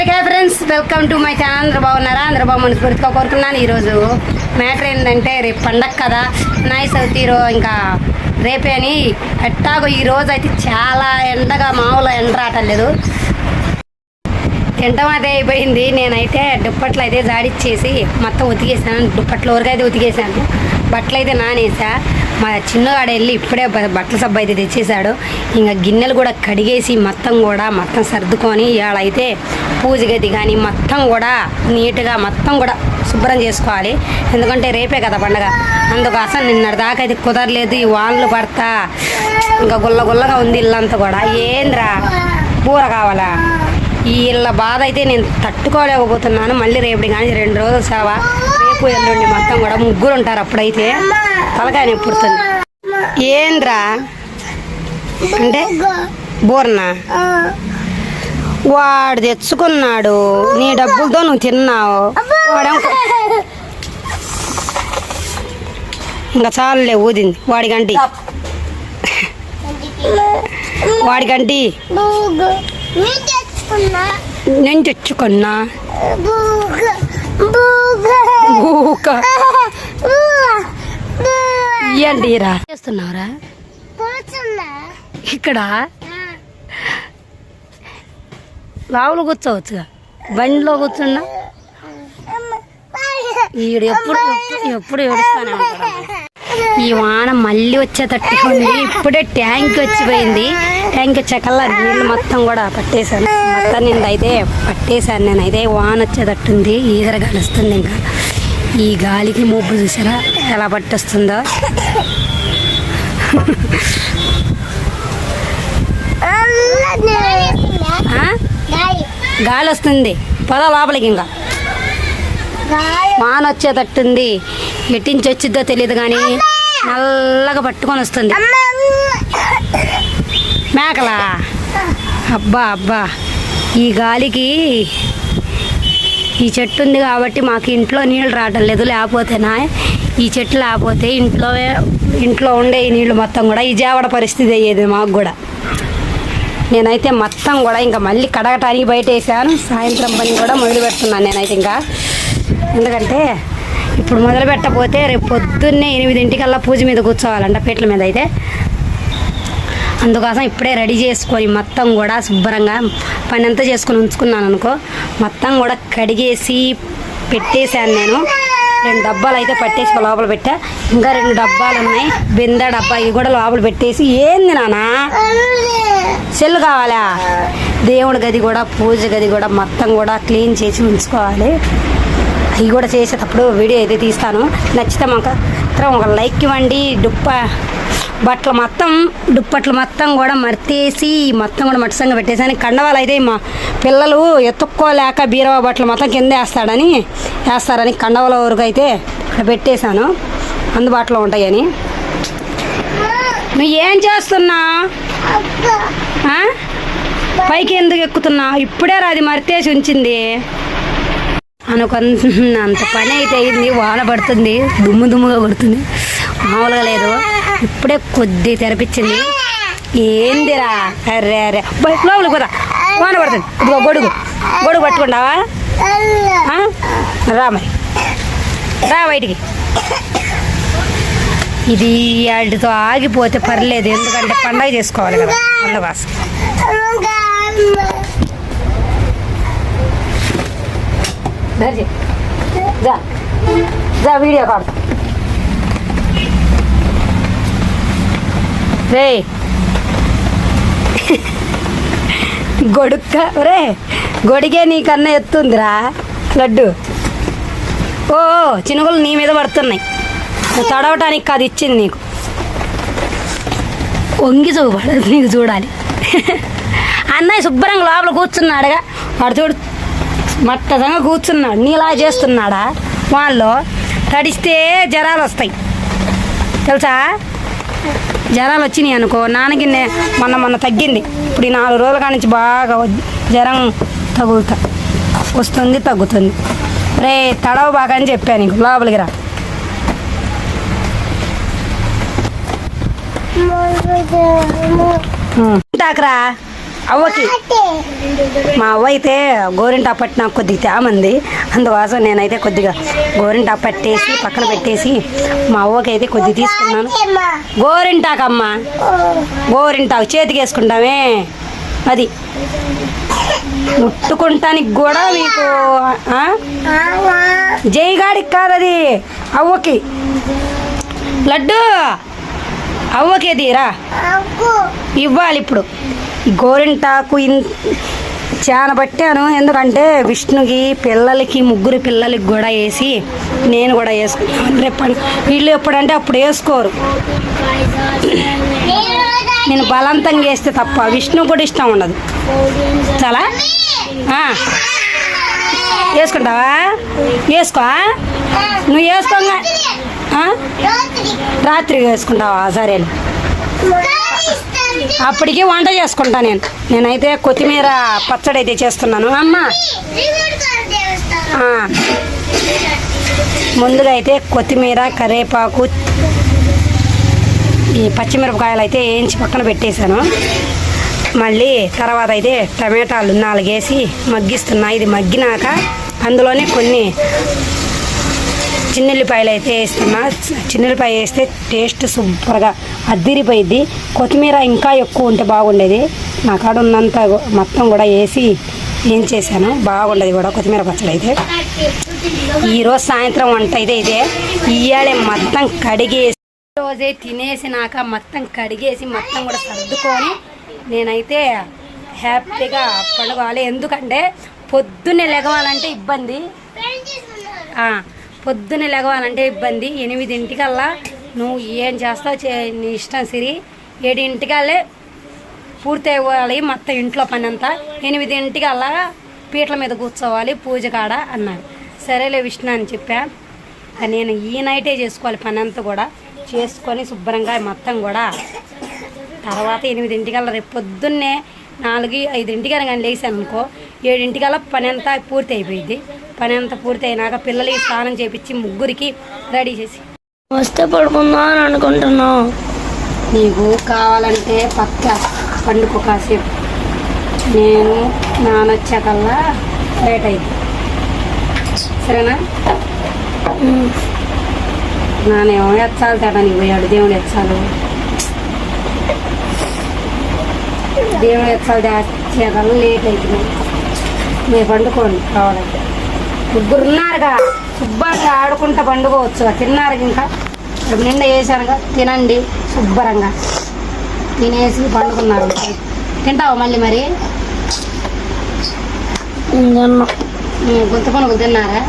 అందరికీ friends. Welcome to my channel. అందరూ బాగున్నారా? అందరూ బాగా మనస్ఫూర్తిగా కోరుకున్నాను ఈరోజు మ్యాటర్ ఏంటంటే రేపు పండగ కదా. నైస్ అవుతాయి ఇంకా రేపే అని ఎట్టాగో ఈ రోజు అయితే చాలా ఎండగా మామూలు ఎండ రావట్లేదు తింటం అదే అయిపోయింది. నేనైతే దుప్పట్లు అయితే జాడిచ్చేసి మొత్తం ఉతికేసాను. దుప్పట్లు వరకు అయితే ఉతికేసాను. బట్టలు అయితే నానేసా. మా చిన్నగాడు వెళ్ళి ఇప్పుడే బట్టల సబ్బు అయితే తెచ్చేశాడు. ఇంకా గిన్నెలు కూడా కడిగేసి మొత్తం కూడా మొత్తం సర్దుకొని ఇవాళ అయితే పూజ గది కానీ మొత్తం కూడా నీట్గా మొత్తం కూడా శుభ్రం చేసుకోవాలి. ఎందుకంటే రేపే కదా పండగ. అందుకోసం నిన్న దాకా అయితే కుదరలేదు. ఈ వానలు పడతా ఇంకా గుల్ల గుల్లగా ఉంది ఇల్లంతా కూడా. ఏంద్రా? పూర కావాలా? ఈ ఇళ్ళ బాధ అయితే నేను తట్టుకోలేకపోతున్నాను. మళ్ళీ రేపటి కానీ రెండు రోజులు సేవ. ఎల్లుండి మొత్తం కూడా ముగ్గురు ఉంటారు అప్పుడైతే. తలకాయ నొప్పి పుడుతుంది ఏంద్రా? అంటే బోర్నా? వాడు తెచ్చుకున్నాడు. నీ డబ్బులతో నువ్వు తిన్నావు. ఇంకా చాలులే ఊదింది. వాడికంటి వాడికంటి నేను తెచ్చుకున్నా. ఊక. ఇయ్యండి రా చేస్తున్నావురా? కూర్చున్నా. ఇక్కడ? రావులు కూర్చోవచ్చుగా. బండిలో కూర్చున్నా? ఈడు ఎప్పుడు ఎప్పుడు- ఎప్పుడు ఏడుస్తానే ఉంటాడు. ఈ వాన మళ్ళీ వచ్చేటట్టు ఉంది. ఇప్పుడే ట్యాంక్ వచ్చిపోయింది. ట్యాంక్ వచ్చాకల్లా నీళ్ళు మొత్తం కూడా పట్టేశాను. మొత్తం నేను అయితే పట్టేశాను. అయితే వాన వచ్చేటట్టుంది. ఈదర వస్తుంది ఇంకా. ఈ గాలికి మబ్బు చూసారా? ఎలా పట్టొస్తుందో. గాలి వస్తుంది పద లోపలికి ఇంకా. వాన వచ్చేటట్టుంది. ఎట్టించి వచ్చిద్దో తెలియదు కానీ నల్లగా పట్టుకొని వస్తుంది. మేకలా? అబ్బా అబ్బా. ఈ గాలికి ఈ చెట్టు ఉంది కాబట్టి మాకు ఇంట్లో నీళ్ళు రావటం లేదు. లేకపోతేనా ఈ చెట్టు లేకపోతే ఇంట్లో ఇంట్లో ఉండే ఈ నీళ్ళు మొత్తం కూడా ఈ జావడ పరిస్థితి అయ్యేది మాకు కూడా. నేనైతే మొత్తం కూడా ఇంకా మళ్ళీ కడగటానికి బయట వేసాను. సాయంత్రం పని కూడా మొదలు పెడుతున్నాను నేనైతే ఇంకా. ఎందుకంటే ఇప్పుడు మొదలు పెట్టకపోతే రేపు పొద్దున్నే ఎనిమిదింటికల్లా పూజ మీద కూర్చోవాలంట పీటల మీద అయితే. అందుకోసం ఇప్పుడే రెడీ చేసుకొని మొత్తం కూడా శుభ్రంగా పని అంతా చేసుకొని ఉంచుకున్నాను అనుకో. మొత్తం కూడా కడిగేసి పెట్టేశాను నేను. రెండు డబ్బాలు అయితే పట్టేసి లోపల పెట్టా. ఇంకా రెండు డబ్బాలు ఉన్నాయి. బిందె డబ్బా ఇవి కూడా లోపల పెట్టేసి ఏంది నానా సెల్ కావాలా? దేవుడి గది కూడా పూజ గది కూడా మొత్తం కూడా క్లీన్ చేసి ఉంచుకోవాలి. అవి కూడా చేసేటప్పుడు వీడియో అయితే తీస్తాను. నచ్చితే మాకు ఒక లైక్ ఇవ్వండి. డుప్ప బట్టలు మొత్తం దుప్పట్లు మొత్తం కూడా మర్తేసి మొత్తం కూడా మట్టిసంగా పెట్టేసాను కండవాళ్ళు అయితే మా పిల్లలు ఎత్తుక్కోలేక బీరవా బట్టలు మొత్తం కింద వేస్తాడని వేస్తారని కండవల వరకు అయితే ఇక్కడ పెట్టేశాను. అందుబాటులో ఉంటాయని. నువ్వు ఏం చేస్తున్నా? పైకి ఎందుకు ఎక్కుతున్నా? ఇప్పుడే రాది మర్తేసి ఉంచింది. అనుకున్నంత పని అయితే అయింది వాన పడుతుంది దుమ్ము దుమ్ముగా పడుతుంది మామూలుగా లేదు. ఇప్పుడే కొద్ది తెరపించింది ఏందిరా? అరే అరే. లోపలికి పోదా వాన పడుతుంది. ఇదిగో గొడుగు. గొడుగు పట్టుకుంటావా? రా మరి. రా బయటికి. ఇది వాటితో ఆగిపోతే పర్లేదు. ఎందుకంటే పండగ చేసుకోవాలి కదా. అందుకోసం వీడియో కాదు రే. గొడుక్క రే గొడిగే నీకన్నా ఎత్తుందిరా. లడ్డు. ఓ చినుకులు నీ మీద పడుతున్నాయి. తడవటానికి కాదు ఇచ్చింది నీకు. వంగి చూపడదు నీకు చూడాలి. అన్నయ్య శుభ్రంగా లోపల కూర్చున్నాడుగా. వాడు చూడు మట్టదంగా కూర్చున్నాడు. నీలా చేస్తున్నాడా? వాళ్ళు తడిస్తే జ్వరాలు వస్తాయి. తెలుసా? జ్వరాలు వచ్చినాయి అనుకో నాన్నకి మొన్న మొన్న తగ్గింది. ఇప్పుడు ఈ నాలుగు రోజుల కాడి నుంచి బాగా జ్వరం తగులుతా వస్తుంది తగ్గుతుంది. రే తడవ బాగా అని చెప్పాను నీకు లోపలికి రా. అవ్వకి. మా అవ్వ అయితే గోరింటా పట్టి నాకు కొద్దిగా తేమంది. అందుకోసం నేనైతే కొద్దిగా గోరింటా పట్టేసి పక్కన పెట్టేసి మా అవ్వకి అయితే కొద్దిగా తీసుకున్నాను. గోరింటాకమ్మా. గోరింటాకు చేతికి వేసుకుంటామే అది. ముట్టుకుంటానికి కూడా మీకు? జైగాడికి కాదు అది అవ్వకి. లడ్డు. అవ్వకి అది రా ఇవ్వాలి ఇప్పుడు. గోరింటాకు ఇన్ చాలా పట్టాను ఎందుకంటే విష్ణుకి పిల్లలకి ముగ్గురు పిల్లలకి కూడా వేసి నేను కూడా వేసుకున్నాను రేపు వీళ్ళు ఎప్పుడంటే అప్పుడు వేసుకోరు. నేను బలవంతంగా వేస్తే తప్ప విష్ణు కూడా ఇష్టం ఉండదు. చాలా? వేసుకుంటావా? వేసుకో. నువ్వు వేసుకోగా. రాత్రి వేసుకుంటావా? సరేలే. అప్పటికే వంట చేసుకుంటా నేను. నేనైతే కొత్తిమీర పచ్చడి అయితే చేస్తున్నాను. అమ్మ! ముందుగా అయితే కొత్తిమీర కరివేపాకు ఈ పచ్చిమిరపకాయలు అయితే వేయించి పక్కన పెట్టేశాను. మళ్ళీ తర్వాత అయితే టమాటాలు నాలుగేసి మగ్గిస్తున్నా. ఇది మగ్గినాక అందులోనే కొన్ని చిన్నెల్లిపాయలు అయితే వేస్తున్నా. చిన్నెల్లిపాయ వేస్తే టేస్ట్ సూపర్గా అద్దిరిపోయిద్ది. కొత్తిమీర ఇంకా ఎక్కువ ఉంటే బాగుండేది. నా కాడ ఉన్నంత మొత్తం కూడా వేసి ఏం చేశాను? బాగుండేది కూడా కొత్తిమీర పచ్చడి అయితే. ఈరోజు సాయంత్రం వంట అయితే ఇదే. ఇయ్యాలే మొత్తం కడిగేసి రోజే తినేసినాక మొత్తం కడిగేసి మొత్తం కూడా సర్దుకొని నేనైతే హ్యాపీగా పండుకోవాలి. ఎందుకంటే పొద్దున్నే లెగవాలంటే ఇబ్బంది. పొద్దున పొద్దున్నే లెగవాలంటే ఇబ్బంది. ఎనిమిదింటికల్లా నువ్వు ఏం చేస్తావు చే నీ ఇష్టం సిరి. ఏడింటికల్లే పూర్తి అవ్వాలి మొత్తం ఇంట్లో పని అంతా ఎనిమిదింటికల్లా పీటల మీద కూర్చోవాలి పూజ కాడ అన్నాడు. సరేలే విష్ణు అని చెప్పా. నేను ఈ నైటే చేసుకోవాలి పని అంతా కూడా. చేసుకొని శుభ్రంగా మొత్తం కూడా. తర్వాత ఎనిమిదింటికల్లా రేపు పొద్దున్నే నాలుగు ఐదింటికల్లా కానీ లేచాను అనుకో ఏడింటికల్లా పని అంతా పూర్తి అయిపోయింది పని అంతా పూర్తి అయినాక పిల్లలకి స్నానం చేపించి ముగ్గురికి రెడీ చేసి. వస్తే పడుకుందాం అని అనుకుంటున్నాం. నీకు కావాలంటే పక్క పండుకో కాసేపు. నేను నానొచ్చాకల్లా లేట్ అయింది. సరేనా? నానేమో ఎచ్చాలి తేడానికి పోయాడు. దేవుడు ఎచ్చాలు దేవుడు ఎచ్చాలి తెచ్చాకల్లా లేట్ అవుతుంది మీరు పండుకోండి. కావాలంటే. ముగ్గురు ఉన్నారుగా. శుభ్రంగా ఆడుకుంటా పండుకోవచ్చుగా. తిన్నారు ఇంకా? ఇప్పుడు నిండా వేసానుగా తినండి. శుభ్రంగా. తినేసి పండుకున్నారు. తింటావా మళ్ళీ మరి? గుంత తిన్నారా?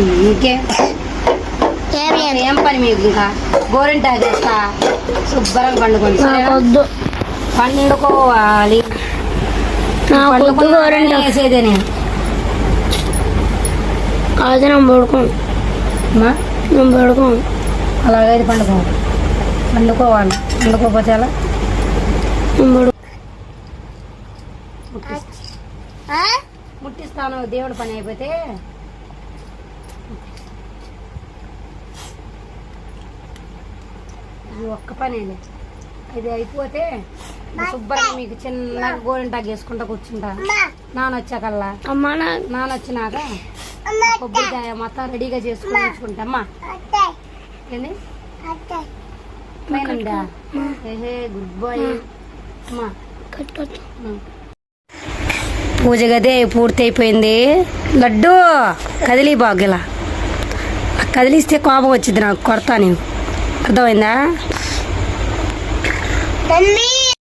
ఇంకే? ఏం పని మీకు ఇంకా? గోరింటా చేస్తా. శుభ్రంగా పండుకోండి? నాకొద్దు పండుకోవాలి వేసేదే నేను. అది నేను పడుకోను నేను పడుకోను. అలాగైతే పండుకో పండుకోవాలి. పండుకోకపోతే ఎలా? నేను పడు ముట్టిస్తాను. దేవుడి పని అయిపోతే. ఇది ఒక్క పనేలే. ఇది అయిపోతే శుభ్రంగా మీకు చిన్న గోరింటాకు వేసుకుంటా కూర్చుంటా. నాన్న వచ్చాకల్లా అమ్మ నా నాన్న వచ్చినాక కొబ్బరికాయ మొత్తం రెడీగా చేసుకుని ఉంచుకుంటా. అమ్మా. ఏంది? ఏహే గుడ్ బాయ్. అమ్మా. పూజ గది పూర్తి అయిపోయింది లడ్డు కదిలి బాగులా. కదిలిస్తే కోపం వచ్చింది నాకు కొడతా నేను. అర్థమైందా?